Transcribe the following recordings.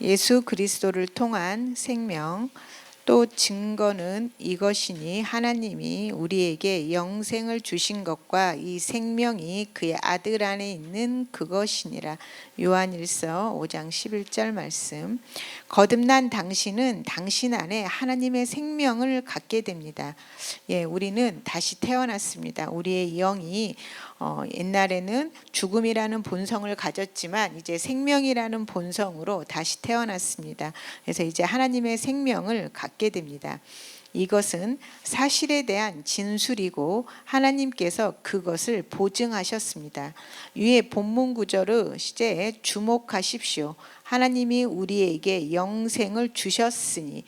예수 그리스도를 통한 생명 또 증거는 이것이니 하나님이 우리에게 영생을 주신 것과 이 생명이 그의 아들 안에 있는 그것이니라. 요한일서 5장 11절 말씀. 거듭난 당신은 당신 안에 하나님의 생명을 갖게 됩니다. 예, 우리는 다시 태어났습니다. 우리의 영이 어, 옛날에는 죽음이라는 본성을 가졌지만 이제 생명이라는 본성으로 다시 태어났습니다. 그래서 이제 하나님의 생명을 갖게 됩니다. 이것은 사실에 대한 진술이고 하나님께서 그것을 보증하셨습니다. 위에 본문 구절의 시제에 주목하십시오. 하나님이 우리에게 영생을 주셨으니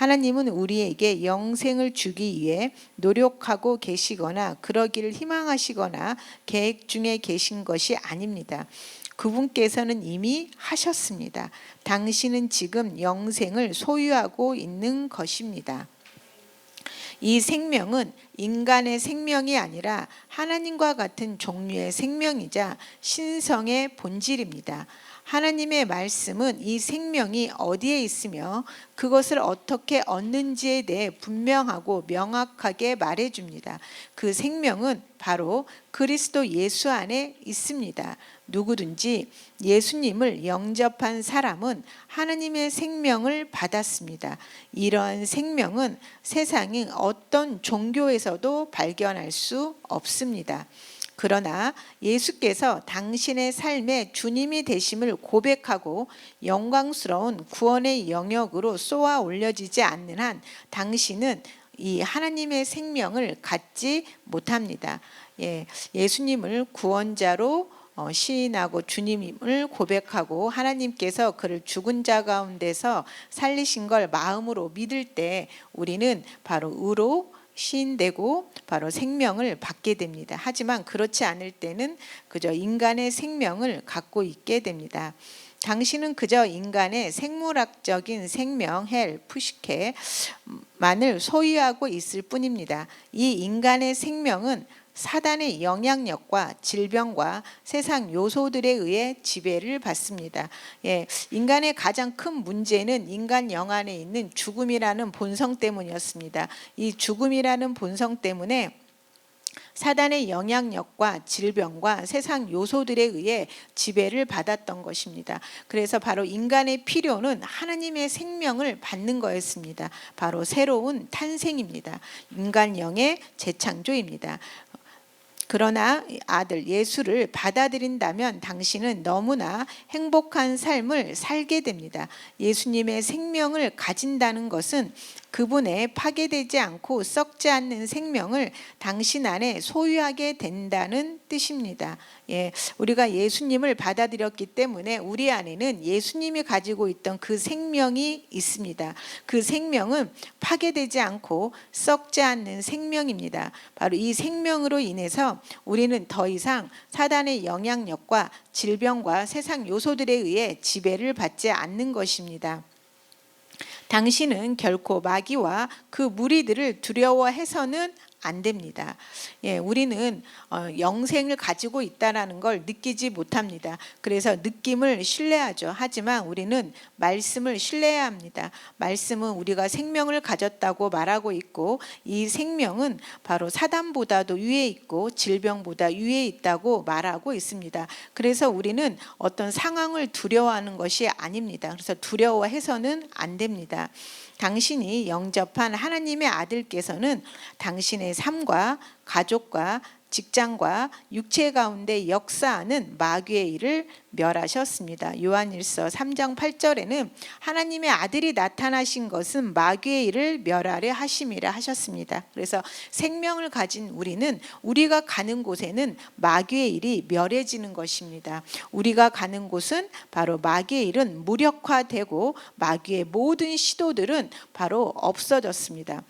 하나님은 우리에게 영생을 주기 위해 노력하고 계시거나 그러기를 희망하시거나 계획 중에 계신 것이 아닙니다. 그분께서는 이미 하셨습니다. 당신은 지금 영생을 소유하고 있는 것입니다. 이 생명은 인간의 생명이 아니라 하나님과 같은 종류의 생명이자 신성의 본질입니다. 하나님의 말씀은 이 생명이 어디에 있으며 그것을 어떻게 얻는지에 대해 분명하고 명확하게 말해 줍니다. 그 생명은 바로 그리스도 예수 안에 있습니다. 누구든지 예수님을 영접한 사람은 하나님의 생명을 받았습니다. 이러한 생명은 세상의 어떤 종교에서도 발견할 수 없습니다. 그러나 예수께서 당신의 삶의 주님이 되심을 고백하고 영광스러운 구원의 영역으로 쏘아 올려지지 않는 한 당신은 이 하나님의 생명을 갖지 못합니다. 예, 예수님을 구원자로 어, 시인하고 주님을 고백하고 하나님께서 그를 죽은 자 가운데서 살리신 걸 마음으로 믿을 때 우리는 바로 의로 시인되고 바로 생명을 받게 됩니다. 하지만 그렇지 않을 때는 그저 인간의 생명을 갖고 있게 됩니다. 당신은 그저 인간의 생물학적인 생명 헬 푸시케만을 소유하고 있을 뿐입니다. 이 인간의 생명은 사단의 영향력과 질병과 세상 요소들에 의해 지배를 받습니다. 예, 인간의 가장 큰 문제는 인간 영 안에 있는 죽음이라는 본성 때문이었습니다. 이 죽음이라는 본성 때문에 사단의 영향력과 질병과 세상 요소들에 의해 지배를 받았던 것입니다. 그래서 바로 인간의 필요는 하나님의 생명을 받는 거였습니다. 바로 새로운 탄생입니다. 인간 영의 재창조입니다. 그러나 아들 예수를 받아들인다면 당신은 너무나 행복한 삶을 살게 됩니다. 예수님의 생명을 가진다는 것은 그분의 파괴되지 않고 썩지 않는 생명을 당신 안에 소유하게 된다는 뜻입니다. 예, 우리가 예수님을 받아들였기 때문에 우리 안에는 예수님이 가지고 있던 그 생명이 있습니다. 그 생명은 파괴되지 않고 썩지 않는 생명입니다. 바로 이 생명으로 인해서 우리는 더 이상 사단의 영향력과 질병과 세상 요소들에 의해 지배를 받지 않는 것입니다. 당신은 결코 마귀와 그 무리들을 두려워해서는 안 됩니다. 예, 우리는 어, 영생을 가지고 있다라는 걸 느끼지 못합니다. 그래서 느낌을 신뢰하죠. 하지만 우리는 말씀을 신뢰해야 합니다. 말씀은 우리가 생명을 가졌다고 말하고 있고 이 생명은 바로 사단보다도 위에 있고 질병보다 위에 있다고 말하고 있습니다. 그래서 우리는 어떤 상황을 두려워하는 것이 아닙니다. 그래서 두려워해서는 안 됩니다. 당신이 영접한 하나님의 아들께서는 당신의 삶과 가족과 직장과 육체 가운데 역사하는 마귀의 일을 멸하셨습니다. 요한일서 3장 8절에는 하나님의 아들이 나타나신 것은 마귀의 일을 멸하려 하심이라 하셨습니다. 그래서 생명을 가진 우리는 우리가 가는 곳에는 마귀의 일이 멸해지는 것입니다. 우리가 가는 곳은 바로 마귀의 일은 무력화되고 마귀의 모든 시도들은 바로 없어졌습니다.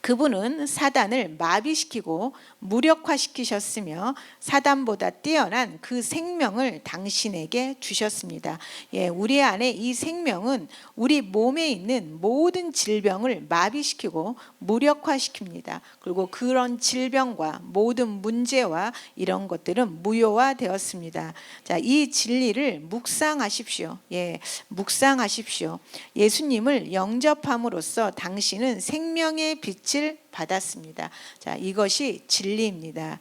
그분은 사단을 마비시키고 무력화시키셨으며 사단보다 뛰어난 그 생명을 당신에게 주셨습니다. 예, 우리 안에 이 생명은 우리 몸에 있는 모든 질병을 마비시키고 무력화시킵니다. 그리고 그런 질병과 모든 문제와 이런 것들은 무효화되었습니다. 자, 이 진리를 묵상하십시오. 예, 묵상하십시오. 예수님을 영접함으로써 당신은 생명의 빛을 받았습니다. 자, 이것이 진리입니다.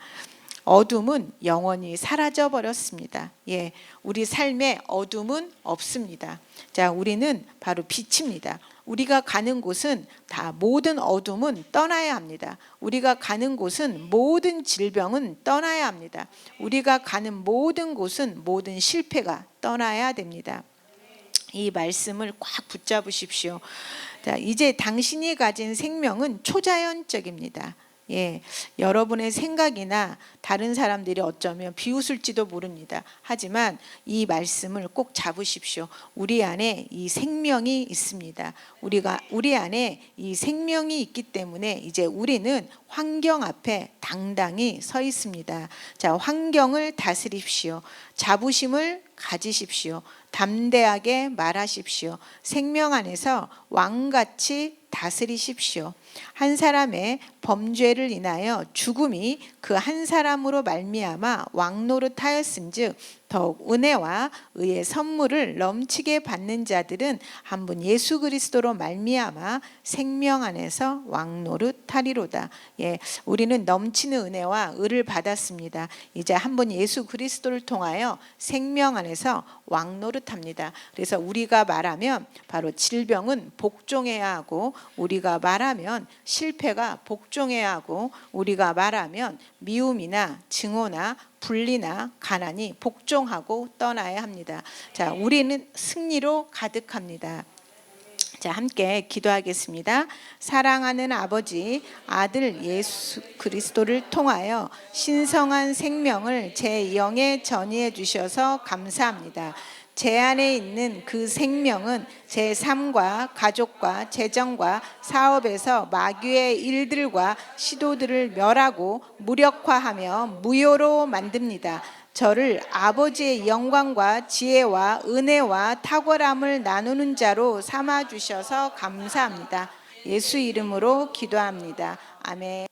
어둠은 영원히 사라져 버렸습니다. 예, 우리 삶에 어둠은 없습니다. 자, 우리는 바로 빛입니다. 우리가 가는 곳은 다 모든 어둠은 떠나야 합니다. 우리가 가는 곳은 모든 질병은 떠나야 합니다. 우리가 가는 모든 곳은 모든 실패가 떠나야 됩니다. 이 말씀을 꽉 붙잡으십시오. 자, 이제 당신이 가진 생명은 초자연적입니다. 예, 여러분의 생각이나 다른 사람들이 어쩌면 비웃을지도 모릅니다. 하지만 이 말씀을 꼭 잡으십시오. 우리 안에 이 생명이 있습니다. 우리가 우리 안에 이 생명이 있기 때문에 이제 우리는 환경 앞에 당당히 서 있습니다. 자, 환경을 다스립시오. 자부심을 가지십시오. 담대하게 말하십시오. 생명 안에서 왕같이 다스리십시오. 한 사람의 범죄를 인하여 죽음이 그 한 사람으로 말미암아 왕노릇하였음즉 더욱 은혜와 의의 선물을 넘치게 받는 자들은 한 분 예수 그리스도로 말미암아 생명 안에서 왕노릇하리로다. 예, 우리는 넘치는 은혜와 의를 받았습니다. 이제 한 분 예수 그리스도를 통하여 생명 안에서 왕노릇합니다. 그래서 우리가 말하면 바로 질병은 복종해야 하고 우리가 말하면 실패가 복종해야 하고 우리가 말하면 미움이나 증오나 분리나 가난이 복종하고 떠나야 합니다. 자, 우리는 승리로 가득합니다. 자, 함께 기도하겠습니다. 사랑하는 아버지, 아들 예수 그리스도를 통하여 신성한 생명을 제 영에 전이해 주셔서 감사합니다. 제 안에 있는 그 생명은 제 삶과 가족과 재정과 사업에서 마귀의 일들과 시도들을 멸하고 무력화하며 무효로 만듭니다. 저를 아버지의 영광과 지혜와 은혜와 탁월함을 나누는 자로 삼아 주셔서 감사합니다. 예수 이름으로 기도합니다. 아멘.